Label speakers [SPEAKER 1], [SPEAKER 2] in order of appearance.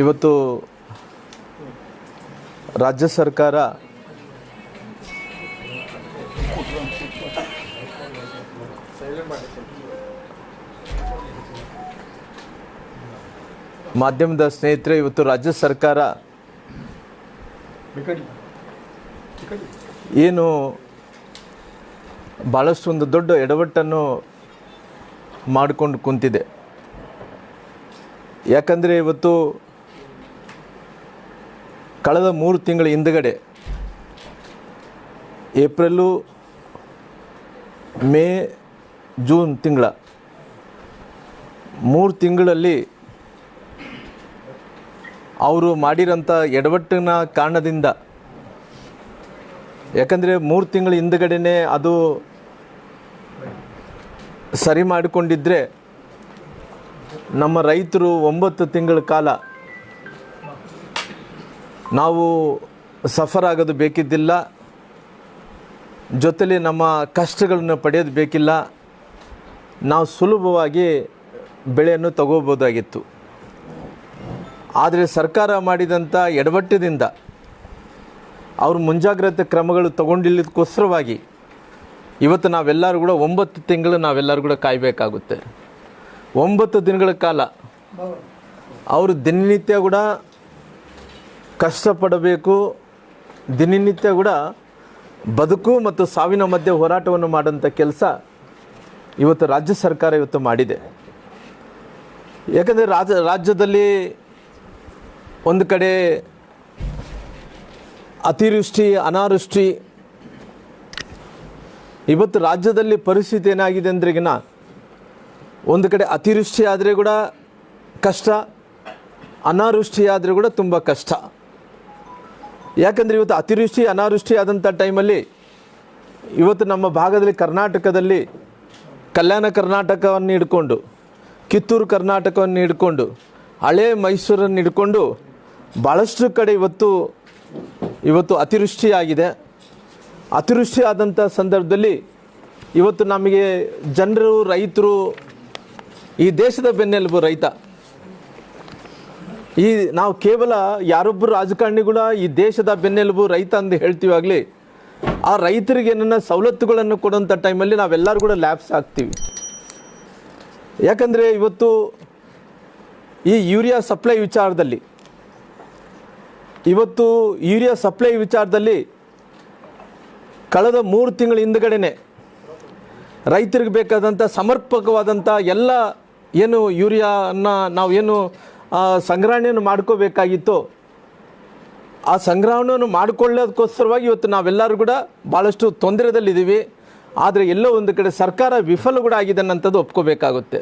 [SPEAKER 1] ಇವತ್ತು ರಾಜ್ಯ ಸರ್ಕಾರ ಮಾಧ್ಯಮದ ಸ್ನೇಹಿತರೆ, ಇವತ್ತು ರಾಜ್ಯ ಸರ್ಕಾರ ಏನು ಭಾಳಷ್ಟು ಒಂದು ದೊಡ್ಡ ಎಡವಟ್ಟನ್ನು ಮಾಡಿಕೊಂಡು ಕುಂತಿದೆ. ಯಾಕಂದರೆ ಇವತ್ತು ಕಳೆದ ಮೂರು ತಿಂಗಳ ಹಿಂದಗಡೆ ಏಪ್ರಿಲು ಮೇ ಜೂನ್ ತಿಂಗಳ ಮೂರು ತಿಂಗಳಲ್ಲಿ ಅವರು ಮಾಡಿರೋಂಥ ಎಡವಟ್ಟಿನ ಕಾರಣದಿಂದ ಯಾಕಂದರೆ ಮೂರು ತಿಂಗಳ ಹಿಂದಗಡೆನೇ ಅದು ಸರಿ ಮಾಡಿಕೊಂಡಿದ್ದರೆ ನಮ್ಮ ರೈತರು ಒಂಬತ್ತು ತಿಂಗಳ ಕಾಲ ನಾವು ಸಫರ್ ಆಗೋದು ಬೇಕಿದ್ದಿಲ್ಲ. ಜೊತೆಲಿ ನಮ್ಮ ಕಷ್ಟಗಳನ್ನು ಪಡೆಯೋದು ಬೇಕಿಲ್ಲ. ನಾವು ಸುಲಭವಾಗಿ ಬೆಳೆಯನ್ನು ತಗೋಬೋದಾಗಿತ್ತು. ಆದರೆ ಸರ್ಕಾರ ಮಾಡಿದಂಥ ಎಡವಟ್ಟದಿಂದ ಅವರು ಮುಂಜಾಗ್ರತೆ ಕ್ರಮಗಳು ತಗೊಂಡಿಲ್ಲದಕ್ಕೋಸ್ಕರವಾಗಿ ಇವತ್ತು ನಾವೆಲ್ಲರೂ ಕೂಡ ಒಂಬತ್ತು ತಿಂಗಳು ನಾವೆಲ್ಲರೂ ಕೂಡ ಕಾಯಬೇಕಾಗುತ್ತೆ. ಒಂಬತ್ತು ದಿನಗಳ ಕಾಲ ಅವರು ದಿನನಿತ್ಯ ಕೂಡ ಕಷ್ಟಪಡಬೇಕು. ದಿನನಿತ್ಯ ಕೂಡ ಬದುಕು ಮತ್ತು ಸಾವಿನ ಮಧ್ಯೆ ಹೋರಾಟವನ್ನು ಮಾಡೋಂಥ ಕೆಲಸ ಇವತ್ತು ರಾಜ್ಯ ಸರ್ಕಾರ ಇವತ್ತು ಮಾಡಿದೆ. ಯಾಕಂದರೆ ರಾಜ, ರಾಜ್ಯದಲ್ಲಿ ಒಂದು ಕಡೆ ಅತಿವೃಷ್ಟಿ, ಅನಾವೃಷ್ಟಿ, ಇವತ್ತು ರಾಜ್ಯದಲ್ಲಿ ಪರಿಸ್ಥಿತಿ ಏನಾಗಿದೆ ಅಂದ್ರೆಗಿನ ಒಂದು ಕಡೆ ಅತಿವೃಷ್ಟಿ ಆದರೆ ಕೂಡ ಕಷ್ಟ, ಅನಾವೃಷ್ಟಿ ಆದರೆ ಕೂಡ ತುಂಬ ಕಷ್ಟ. ಯಾಕಂದರೆ ಇವತ್ತು ಅತಿವೃಷ್ಟಿ, ಅನಾವೃಷ್ಟಿ ಆದಂಥ ಟೈಮಲ್ಲಿ ಇವತ್ತು ನಮ್ಮ ಭಾಗದಲ್ಲಿ ಕರ್ನಾಟಕದಲ್ಲಿ ಕಲ್ಯಾಣ ಕರ್ನಾಟಕವನ್ನು ಹಿಡ್ಕೊಂಡು, ಕಿತ್ತೂರು ಕರ್ನಾಟಕವನ್ನು ಹಿಡ್ಕೊಂಡು, ಹಳೆ ಮೈಸೂರನ್ನು ಹಿಡ್ಕೊಂಡು ಭಾಳಷ್ಟು ಕಡೆ ಇವತ್ತು ಇವತ್ತು ಅತಿವೃಷ್ಟಿಯಾಗಿದೆ ಅತಿವೃಷ್ಟಿ ಆದಂಥ ಸಂದರ್ಭದಲ್ಲಿ ಇವತ್ತು ನಮಗೆ ಜನರು, ರೈತರು ಈ ದೇಶದ ಬೆನ್ನೆಲುಬು ರೈತ. ಈ ನಾವು ಕೇವಲ ಯಾರೊಬ್ಬರು ರಾಜಕಾರಣಿಗಳ ಈ ದೇಶದ ಬೆನ್ನೆಲುಬು ರೈತ ಅಂತ ಹೇಳ್ತೀವಾಗಲಿ ಆ ರೈತರಿಗೆ ಏನನ್ನ ಸವಲತ್ತುಗಳನ್ನು ಕೊಡುವಂಥ ಟೈಮಲ್ಲಿ ನಾವೆಲ್ಲರೂ ಕೂಡ ಲ್ಯಾಬ್ಸ್ ಆಗ್ತೀವಿ. ಯಾಕಂದರೆ ಇವತ್ತು ಈ ಯೂರಿಯಾ ಸಪ್ಲೈ ವಿಚಾರದಲ್ಲಿ, ಇವತ್ತು ಯೂರಿಯಾ ಸಪ್ಲೈ ವಿಚಾರದಲ್ಲಿ ಕಳೆದ ಮೂರು ತಿಂಗಳ ಹಿಂದ್ಗಡೆನೆ ರೈತರಿಗೆ ಬೇಕಾದಂಥ ಸಮರ್ಪಕವಾದಂಥ ಎಲ್ಲ ಏನು ಯೂರಿಯಾನ ನಾವು ಏನು ಸಂಗ್ರಹಣೆಯನ್ನು ಮಾಡ್ಕೋಬೇಕಾಗಿತ್ತು. ಆ ಸಂಗ್ರಹಣೆಯನ್ನು ಮಾಡಿಕೊಳ್ಳೋದಕ್ಕೋಸ್ಕರವಾಗಿ ಇವತ್ತು ನಾವೆಲ್ಲರೂ ಕೂಡ ಭಾಳಷ್ಟು ತೊಂದರೆದಲ್ಲಿದ್ದೀವಿ. ಆದರೆ ಎಲ್ಲೋ ಒಂದು ಕಡೆ ಸರ್ಕಾರ ವಿಫಲ ಕೂಡ ಆಗಿದೆ ಅನ್ನೋಂಥದ್ದು ಒಪ್ಕೋಬೇಕಾಗುತ್ತೆ.